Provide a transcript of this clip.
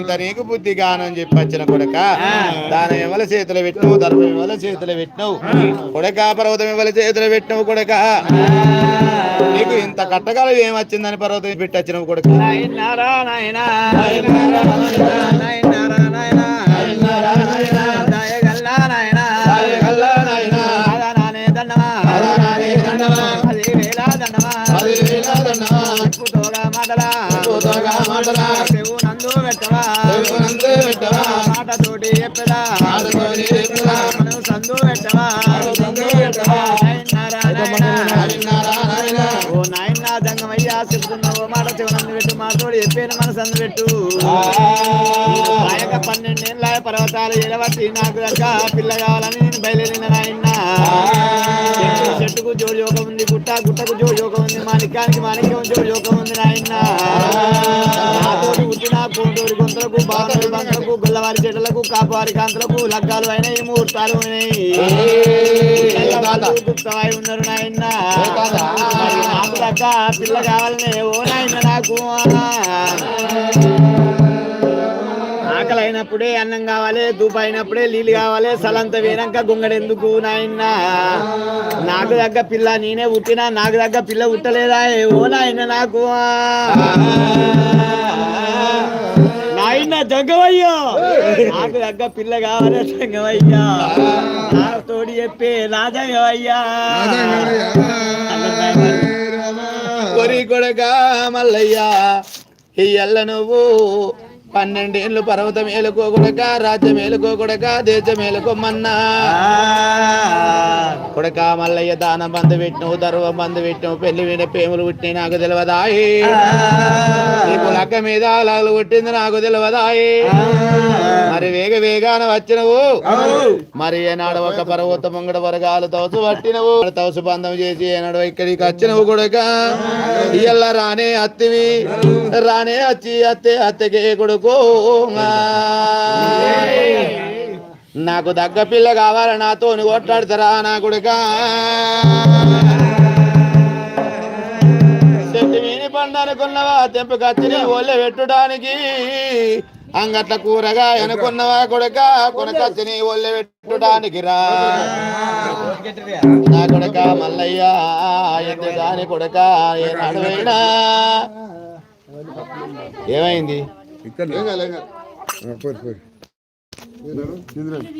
ఇంత నీకు బుద్ధి గానని చెప్పి వచ్చిన కొడక దాని ఎవల చేతులు పెట్టినవు ధర్మం ఎవల చేతులు పెట్టినవు కొడక పర్వతం ఎవల చేతులు పెట్టినవు కొడక నీకు ఇంత కట్టగలవు ఏం వచ్చిందని పర్వతం పెట్టి వచ్చినవు కొడక దయగల్లా నాయనా నానే దండమా చెవు నందు పెట్టవా మాట తోటి చెప్పదా మనం సందు పెట్టవా నాయనారా ఓ నాయన దంగమయ్యా చెప్తున్నావు మాట చెవునందు పెట్టు మా తోడు చెప్పేను మన సందు పెట్టు ఆయక పన్నెండేళ్ళ పర్వతాలు ఎడబట్టి నాకు దగ్గర పిల్ల కావాలని నేను బయలుదేరిన నాయన. చెట్టు చెట్టుకు జోడి ఒక ఉంది గుట్ట గుట్టకు జోడి ఒక ఉంది మాణిక్యానికి మాణిక్యం జోడి ఒక ఉంది నాయన నాతోటి గుంతలకు కోటూరి గొంతులకు బంతులకు గుల్లవారి చెట్లకు కాపువారి కాంతులకు లగ్గాలు అయినాయి ముహూర్తాలు గుప్తమై ఉన్నారు నాయన నాకు పిల్ల కావాలనే ఓ నాయన నాకు. ఆకలి అయినప్పుడే అన్నం కావాలి దూప అయినప్పుడే నీళ్ళు కావాలి సలంత వేనాక గుంగడెందుకు నాయన నాకు దగ్గ పిల్ల నేనే పుట్టినా నాకు దగ్గ పిల్ల పుట్టలేదా? ఓ నాయన నాకు. నాయన జంగవయ్యా. నాకు దగ్గ పిల్ల కావాలి జంగవయ్యా. నా తోడి చెప్పే నా జంగవయ్యా కొరి కొడక మల్లయ్య. ఇయ్యల్ల నువ్వు పన్నెండేళ్ళు పర్వతం ఏలుకో కొడక రాజ్యం ఏలుకో కొడక దేశం ఏలుకోమన్నా కొడక మల్లయ్య దాన బంధు పెట్టినవు దర్వ బంధు పెట్టినవు పెళ్ళి మీద పేములు పుట్టినాయి నాకు తెలియదాయి నీకు లక్క మీద లాగులు కొట్టింది నాకు తెలియదాయి మరి వేగ వేగాన వచ్చినవు. మరి ఏనాడు ఒక పర్వత ముంగడ వరగాలు తవసు పట్టినవు. తవసు బంధం చేసి ఏనాడు ఇక్కడికి వచ్చినవు కొడుక. ఇయ్యల్ల రానే అత్తివి. రానే అచ్చి అత్తే అత్తకే కొడుకు. నాకు దగ్గ పిల్ల కావాలి నాతో కొట్లాడతారా నా కొడుక? చెట్టు మీని పండు అనుకున్నవా? తెంపుకత్తిని ఒళ్ళె పెట్టుడానికి. అంగట్ల కూరగా అనుకున్నవా కొడుక? కొనకత్తిని ఒళ్ళె పెట్టుడానికి రా. నా కొడక మల్లయ్య ఎందుకాని కొడక? ఏ నడువైనా? ఏమైంది? Buyurun. Yedirelim.